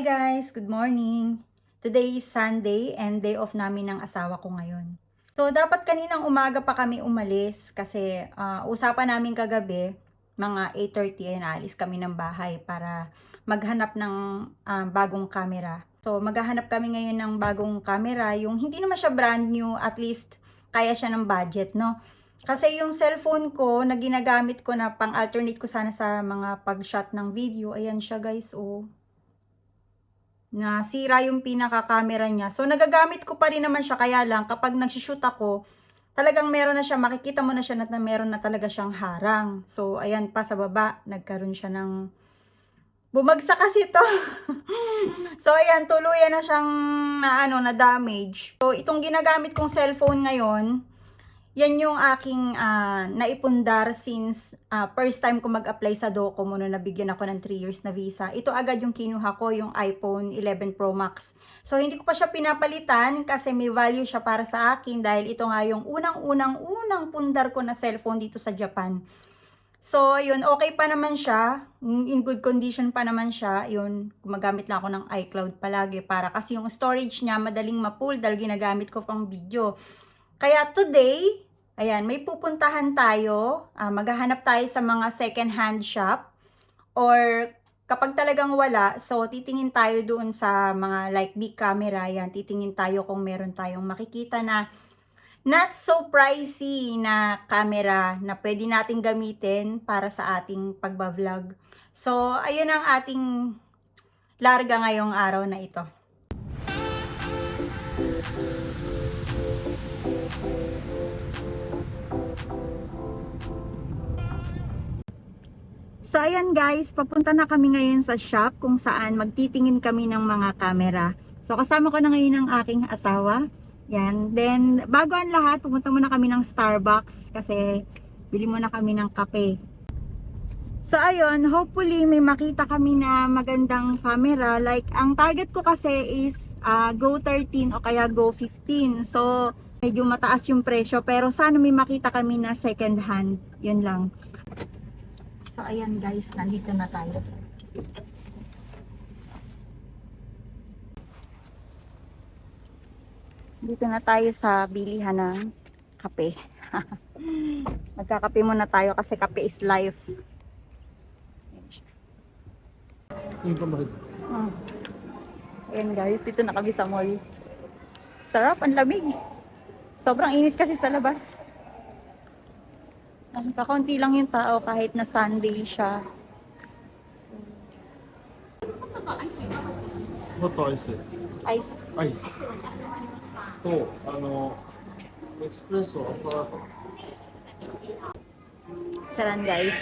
Hi guys! Good morning! Today is Sunday and day off namin ng asawa ko ngayon. So, dapat kaninang umaga pa kami umalis kasi ah, usapan namin kagabi, mga 8.30 ay naalis kami ng bahay para maghanap ng ah, bagong camera. So, maghahanap kami ngayon ng bagong camera, yung hindi naman siya brand new, at least kaya siya ng budget, no? Kasi yung cellphone ko na ginagamit ko na pang-alternate ko sana sa mga pag-shot ng video, ayan siya guys, oh nasira yung pinaka-camera niya. So, nagagamit ko pa rin naman siya. Kaya lang, kapag nagsushoot ako, talagang meron na siya, makikita mo na siya na, na meron na talaga siyang harang. So, ayan pa sa baba, nagkaroon siya ng... Bumagsak kasi to. so, ayan, tuluyan na siyang na, ano, na damage. So, itong ginagamit kong cellphone ngayon, yan yung aking ah, naipundar since ah, first time ko mag-apply sa Docomo no nabigyan ako ng 3 years na visa. Ito agad yung kinuha ko, yung iPhone 11 Pro Max. So hindi ko pa siya pinapalitan kasi may value siya para sa akin dahil ito nga yung unang-unang-unang pundar ko na cellphone dito sa Japan. So, yun, okay pa naman siya. In good condition pa naman siya. Yun, gumagamit lang ako ng iCloud palagi para kasi yung storage niya madaling ma-pull dahil ginagamit ko pang video. Kaya today, ayan, may pupuntahan tayo. ah, maghahanap tayo sa mga second-hand shop. Or kapag talagang wala, so titingin tayo doon sa mga like big camera. Yan, titingin tayo kung meron tayong makikita na not so pricey na camera na pwede nating gamitin para sa ating pagbablog. So, ayun ang ating larga ngayong araw na ito. So ayan guys, papunta na kami ngayon sa shop kung saan magtitingin kami ng mga camera. So kasama ko na ngayon ang aking asawa. Yan. Then bago ang lahat, pumunta muna kami ng Starbucks kasi bili muna kami ng kape. So ayun, hopefully may makita kami na magandang camera. Like ang target ko kasi is ah, Go 13 o kaya Go 15. So medyo mataas yung presyo pero sana may makita kami na second hand. Yun lang. So, ayan guys, nandito na tayo. Dito na tayo sa bilihan ng kape. Magkakape muna tayo kasi kape is life. Yung pamahid. Oh. Ayan guys, dito na kami sa mall. Sarap, ang lamig. Sobrang init kasi sa labas. Ano pa, konti lang yung tao kahit na Sunday siya. What do I? Ice. Ice. To, ano, espresso, aparato. Saran guys.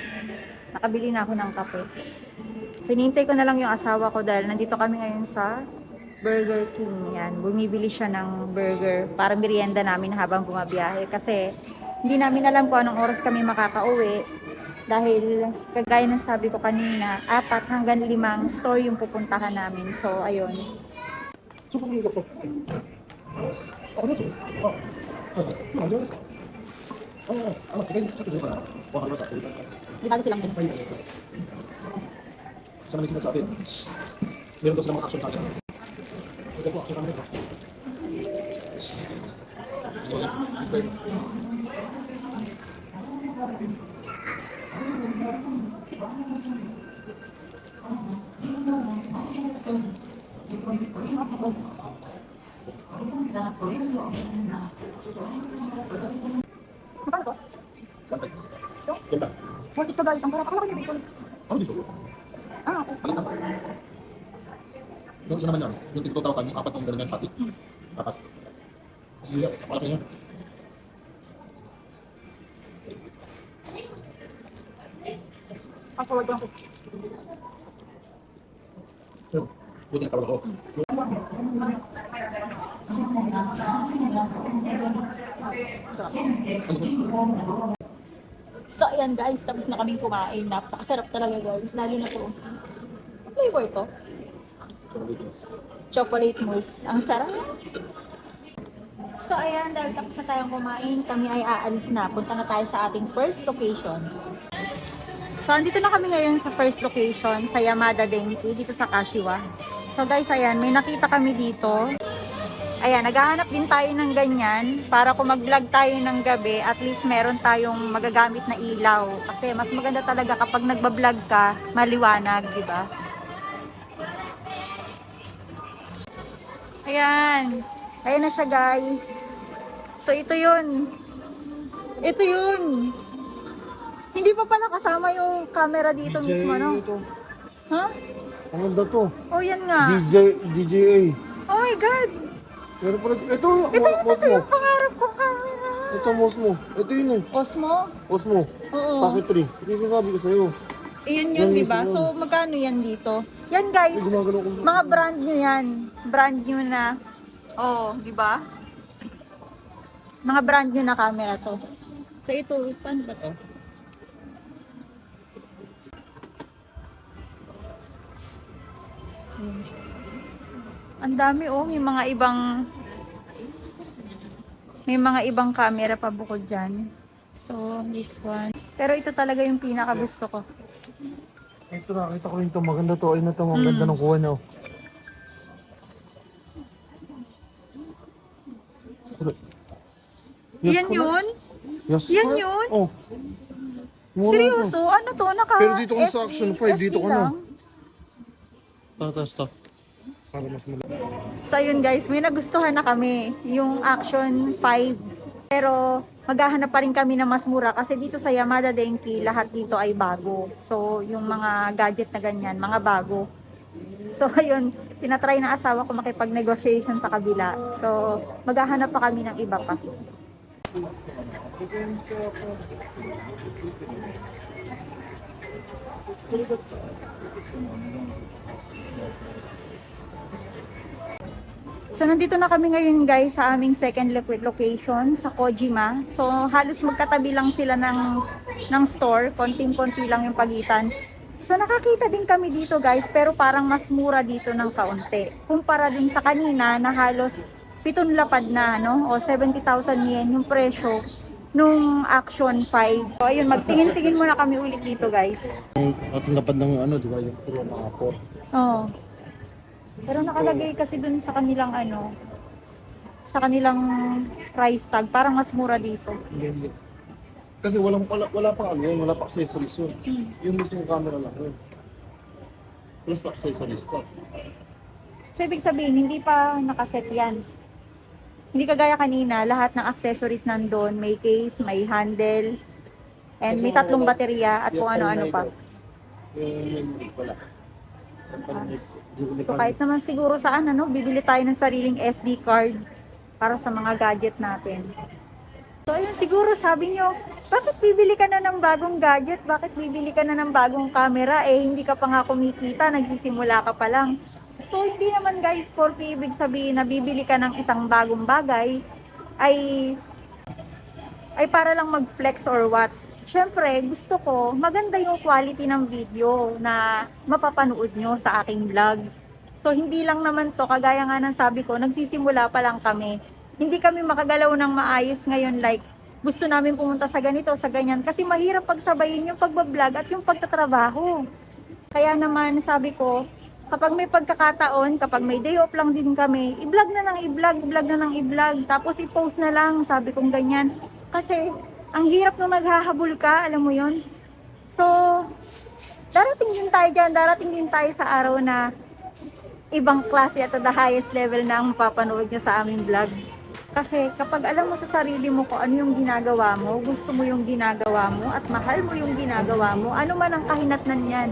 Nakabili na ako ng kape. Pinintay ko na lang yung asawa ko dahil nandito kami ngayon sa Burger King. Yan, bumibili siya ng burger para merienda namin habang bumabiyahe kasi hindi namin alam kung anong oras kami makakauwi. Dahil, kagaya ng sabi ko kanina, apat hanggang limang store yung pupuntahan namin. So, ayun. Di ba silang ganun? Sana may sinasabi. Meron daw silang mga action talaga. Ito po, action talaga. Ito. Ganda. Worth it to guys. Ang sarap. Akala ko yung bacon. Ano? Ah, okay. Balik na. Yung isa naman yan, yung tig 2,000, yung apat yung ganun yan, pati. Buti na tawag ako. So, ayan guys, tapos na kaming kumain. Napakasarap talaga guys. Lalo na to. Ang flavor to? Chocolate mousse. Ang sarap. So, ayan, dahil tapos na tayong kumain, kami ay aalis na. Punta na tayo sa ating first location. So, andito na kami ngayon sa first location, sa Yamada Denki, dito sa Kashiwa. So, guys, ayan, may nakita kami dito. Ayan, naghahanap din tayo ng ganyan para kung mag-vlog tayo ng gabi, at least meron tayong magagamit na ilaw. Kasi mas maganda talaga kapag nagbablog ka, maliwanag, di ba? Ayan. Ayan na siya, guys. So, ito yun. Ito yun. Hindi pa pala kasama yung camera dito mismo, no? Ito. Ha? Ang ganda to. Oh, yan nga. DJ, DJA. Oh my God! Pero pala, ito, Ito mo- yung Osmo. ito yung pangarap kong camera. Ito, Osmo. Ito yun eh. Osmo? Osmo. Oo. Packet 3. Ito yung sinasabi ko sa'yo. Iyan Yan yun, di ba? mismo. So, magkano yan dito? Yan, guys. Ay, gumagalaw ko. Mga brand new yan. Brand new na. Oo, di ba? Mga brand new na camera to. So, ito, paano ba to? Ang dami oh, may mga ibang may mga ibang camera pa bukod dyan. So, this one. Pero ito talaga yung pinaka gusto ko. Ito nakita ko rin ito. Maganda to. Ayun na to. Ang Mm. ganda ng kuha niya. oh. Yes Yan ko na. yun? Yes Yan ko na. yun? Oh. Mura Seryoso? Ano to? Naka Pero dito kung sa Action 5, dito SD ka na. lang? To. Tatas to. Para mas malaki. So yun guys, may nagustuhan na kami. Yung Action 5. Pero maghahanap pa rin kami na mas mura kasi dito sa Yamada Denki, lahat dito ay bago. So yung mga gadget na ganyan, mga bago. So ayun, tinatry na asawa ko makipag-negotiation sa kabila. So maghahanap pa kami ng iba pa. So nandito na kami ngayon guys sa aming second liquid location sa Kojima. So halos magkatabi lang sila ng ng store, konting-konti lang yung pagitan. So nakakita din kami dito guys, pero parang mas mura dito ng kaunti. Kumpara dun sa kanina na halos pitong lapad na no o 70,000 yen yung presyo nung Action 5. So ayun, magtingin-tingin muna kami ulit dito guys. At ang lapad ng ano, di ba? Yung puro mga po. Oo. Pero nakalagay kasi dun sa kanilang ano, sa kanilang price tag, parang mas mura dito. Kasi walang, wala, wala pang ano yun, wala pa accessories yun. Hmm. Yung mismo camera lang yun. Plus accessories pa. So, ibig sabihin, hindi pa nakaset yan. Hindi kagaya kanina, lahat ng accessories nandun, may case, may handle, and may tatlong baterya at kung ano-ano pa. Wala. So, kahit naman siguro saan, ano, bibili tayo ng sariling SD card para sa mga gadget natin. So, ayun, siguro sabi nyo, bakit bibili ka na ng bagong gadget? Bakit bibili ka na ng bagong camera? Eh, hindi ka pa nga kumikita, nagsisimula ka pa lang. So, hindi naman guys, porque ibig sabihin na bibili ka ng isang bagong bagay, ay, ay para lang mag-flex or what. Syempre, gusto ko, maganda yung quality ng video na mapapanood nyo sa aking vlog. So, hindi lang naman to, kagaya nga ng sabi ko, nagsisimula pa lang kami. Hindi kami makagalaw ng maayos ngayon like, gusto namin pumunta sa ganito, sa ganyan. Kasi mahirap pagsabayin yung pagbablog at yung pagtatrabaho. Kaya naman, sabi ko, kapag may pagkakataon, kapag may day off lang din kami, i-vlog na ng i-vlog, i-vlog na ng i-vlog. Tapos i-post na lang, sabi kong ganyan. Kasi, ang hirap nung naghahabol ka, alam mo yon So, darating din tayo dyan, darating din tayo sa araw na ibang klase at the highest level na ang papanood nyo sa aming vlog. Kasi kapag alam mo sa sarili mo kung ano yung ginagawa mo, gusto mo yung ginagawa mo, at mahal mo yung ginagawa mo, ano man ang kahinatnan yan,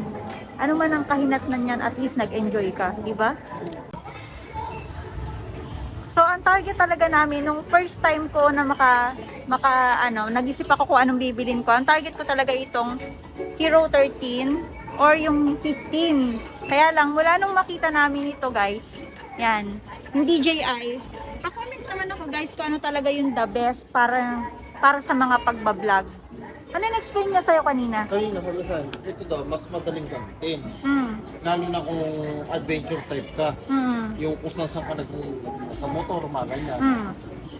ano man ang kahinatnan yan, at least nag-enjoy ka, di ba? So, ang target talaga namin, nung first time ko na maka, maka ano, nag-isip ako kung anong bibilin ko, ang target ko talaga itong Hero 13 or yung 15. Kaya lang, mula nung makita namin ito guys, yan, yung DJI, pa-comment naman ako guys kung ano talaga yung the best para para sa mga pagbablog. Ano yung explain niya sa'yo kanina? Kanina, Holosan, ito daw, mas madaling gamitin. Hmm. Lalo na kung adventure type ka. Hmm. Yung kung saan saan ka nag sa motor, mga ganyan. Hmm.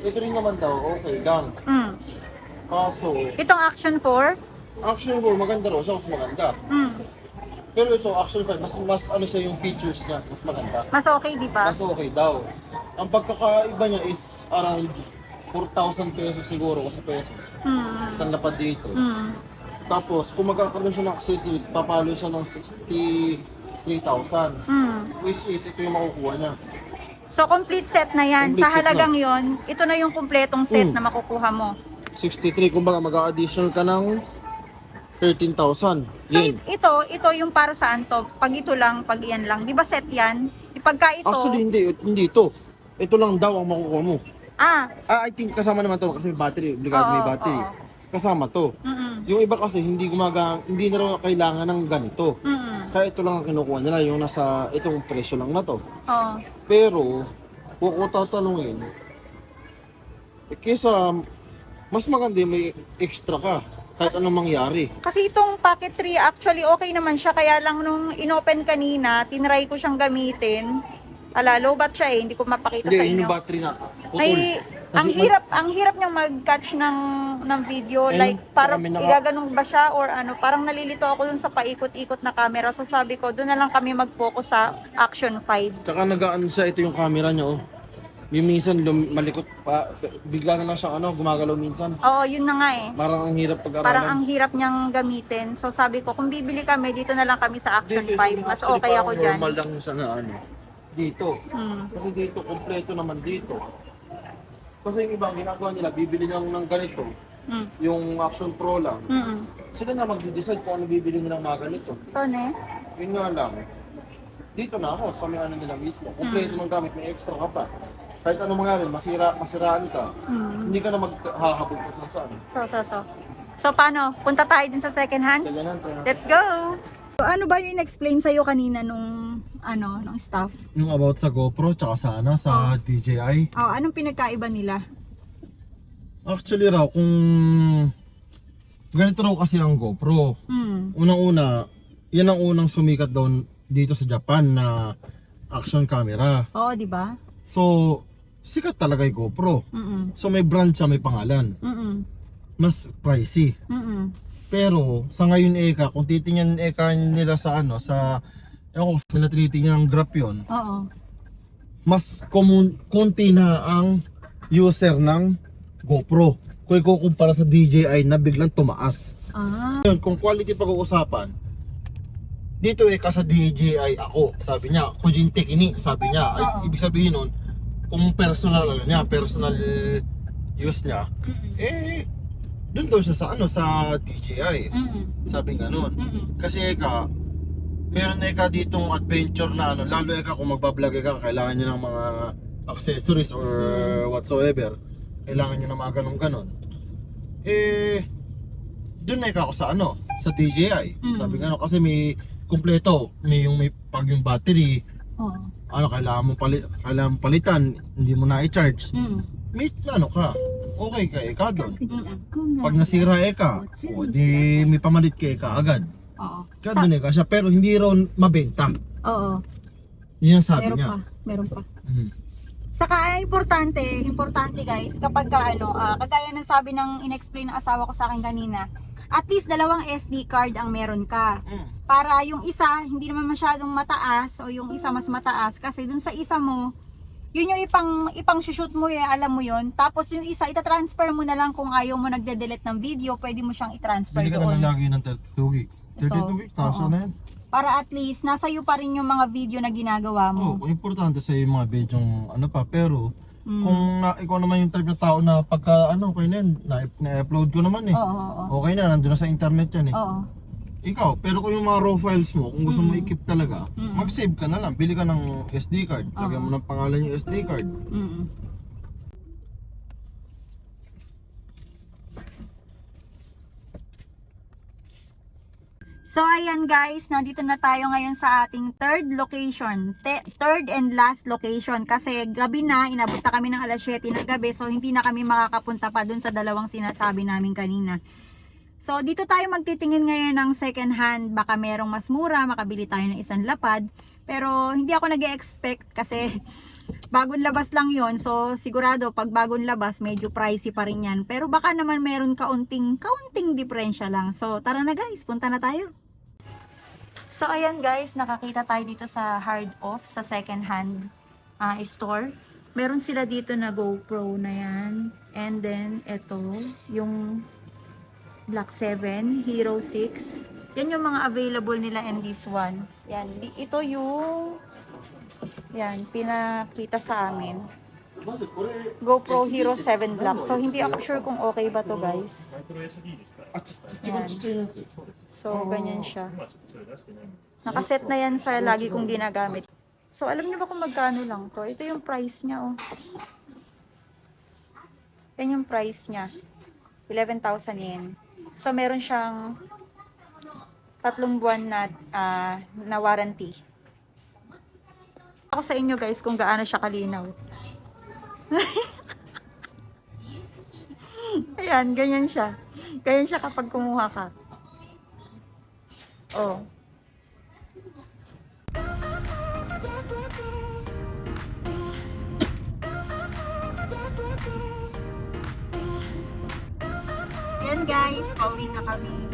Ito rin naman daw, okay lang. Hmm. Kaso, Itong Action 4? action ball, maganda raw siya, mas maganda. Hmm. Pero ito, Action 5, mas, mas ano siya yung features niya, mas maganda. Mas okay, di ba? Mas okay daw. Ang pagkakaiba niya is around 4,000 pesos siguro o sa pesos. Hmm. Isang lapad dito. Hmm. Tapos, kung magkakaroon siya ng accessories, papalo siya ng 63,000. Hmm. Which is, ito yung makukuha niya. So, complete set na yan. Complete Sa set halagang yon, ito na yung kumpletong set Mm. na makukuha mo. 63, kumbaga mag-additional ka ng 13,000. So, Yan. it- ito, ito yung para saan to? Pag ito lang, pag iyan lang. Di ba set yan? Ipagka ito, Actually, hindi. Hindi ito. Ito lang daw ang makukuha mo. Ah, Ah, I think kasama naman to kasi may battery. Obligado may Oo, battery. oo. Kasama to. mm Yung iba kasi hindi gumaga, hindi na raw kailangan ng ganito. mm Kaya ito lang ang kinukuha nila, yung nasa itong presyo lang na to. Oo. Pero, kung ko tatanungin, eh, kesa mas maganda yung may extra ka kahit anong mangyari. Kasi itong Pocket 3, actually okay naman siya. Kaya lang nung inopen kanina, tinry ko siyang gamitin. Ala, low bat siya eh. Hindi ko mapakita Hindi, sa yun inyo. yung battery na putol. Ay, Kasi ang mag- hirap, ang hirap niyang mag-catch ng ng video Ayun, like parang kami naka- igaganong ba siya or ano, parang nalilito ako dun sa paikot-ikot na camera. So sabi ko, doon na lang kami mag-focus sa Action 5. Tsaka nag-ano siya, ito yung camera niya oh. Yung minsan lum- malikot pa, bigla na lang siyang ano, gumagalaw minsan. Oo, yun na nga eh. Parang ang hirap pag-aralan. Parang ang hirap niyang gamitin. So sabi ko, kung bibili kami, dito na lang kami sa Action Hindi, 5. Mas actually, okay ako dyan. Normal lang na ano. Dito. Hmm. Kasi dito, kompleto naman dito. Kasi yung ibang ginagawa nila, bibili lang ng ganito. Hmm. Yung Action Pro lang. Hmm. Sila na mag-decide kung ano bibili nilang mga ganito. So, ne? Yun nga lang. Dito na ako, sa may ano nila mismo. Kompleto ng gamit, may extra ka pa. Kahit ano mangyari, masira, masiraan ka. Hmm. Hindi ka na maghahabol kung saan saan. So, so, so. So, paano? Punta tayo din sa second hand? Sa try natin. Let's go! So, ano ba yung in-explain sa'yo kanina nung, ano, nung staff? Yung about sa GoPro, tsaka sa ano, sa DJI. Oh, anong pinagkaiba nila? Actually raw, kung ganito raw kasi ang GoPro. Hmm. Unang-una, yan ang unang sumikat daw dito sa Japan na action camera. Oo, di ba? So, sikat talaga yung GoPro. Mm-mm. So may brand siya, may pangalan. Mm-mm. Mas pricey. Mm-mm. Pero sa ngayon Eka, kung titingnan Eka nila sa ano, sa ewan ko kung sila tinitingnan ang graph yun, Oo. mas common, konti na ang user ng GoPro. Kung ikukumpara sa DJI na biglang tumaas. Ah. Yun, kung quality pag-uusapan, dito eh, sa DJI ako, sabi niya, Kujintek ini, sabi niya, ay, Oo. ibig sabihin nun, kung personal ano niya, personal use niya, Mm-mm. eh, doon daw siya sa ano, sa DJI. Mm-mm. Sabi ganun. Mm-mm. Kasi eka, meron na eka ditong adventure na ano, lalo eka kung magbablog eka, kailangan niya ng mga accessories or whatsoever. Kailangan niya ng mga ganun ganon. Eh, na eka ako sa ano, sa DJI. Mm. Sabi ganun, kasi may kumpleto, may yung may pag yung battery, Oo. ano kailangan mo palit, kailangan mo palitan, hindi mo na i-charge. Mm. May ano ka, okay ka eka doon. Pag nasira eka, o di may pamalit ka eka agad. Oo. Kaya Sa- doon eka siya, pero hindi raw mabenta. Oo. Yun ang sabi Meron niya. pa. Meron pa. Mhm. Saka ah, importante, importante guys, kapag ka, ano, ah, kagaya ng sabi ng inexplain ng asawa ko sa akin kanina, at least dalawang SD card ang meron ka. Para yung isa, hindi naman masyadong mataas o yung isa mas mataas kasi dun sa isa mo, yun yung ipang ipang shoot mo eh, alam mo yun. Tapos yung isa, ita-transfer mo na lang kung ayaw mo nagde-delete ng video, pwede mo siyang i-transfer Bili ka naman doon. lagi ng 32 gig. 32 So, gig, kasya oo. yan. Para at least, nasa iyo pa rin yung mga video na ginagawa Oo, mo. importante sa yung mga video ano pa, pero Mm. kung na, ikaw naman yung type na tao na pagka ano, okay na yan, na, na-upload ko naman eh. Oo, oo, oo. Okay na, nandun na sa internet yan eh. Oo. Ikaw, pero kung yung mga raw files mo, kung gusto mo Mm. i-keep talaga, Mm. mag-save ka na lang. Bili ka ng SD card. Lagyan mo ng pangalan yung SD card. Mm. So ayan guys, nandito na tayo ngayon sa ating third location, third and last location kasi gabi na, inabot na kami ng alas 7 ng gabi so hindi na kami makakapunta pa dun sa dalawang sinasabi namin kanina. So dito tayo magtitingin ngayon ng second hand, baka merong mas mura, makabili tayo ng isang lapad. Pero hindi ako nag expect kasi bagong labas lang yon So sigurado pag bagong labas medyo pricey pa rin yan. Pero baka naman meron kaunting, kaunting diferensya lang. So tara na guys, punta na tayo. So, ayan guys, nakakita tayo dito sa hard off, sa second hand ah, store. Meron sila dito na GoPro na yan. And then, ito, yung Black 7, Hero 6. Yan yung mga available nila in this one. Yan, ito yung yan, pinakita sa amin. GoPro Hero 7 Black. So, hindi ako sure kung okay ba to guys. Ayan. So, ganyan siya. Nakaset na yan sa lagi kong ginagamit. So, alam niyo ba kung magkano lang to? Ito yung price niya, oh. Yan yung price niya. 11,000 yen. So, meron siyang tatlong buwan na, uh, na warranty. Ako sa inyo guys kung gaano siya kalinaw. Ayan, ganyan siya. Ganyan siya kapag kumuha ka. Oh. Yan guys, pauwi na kami.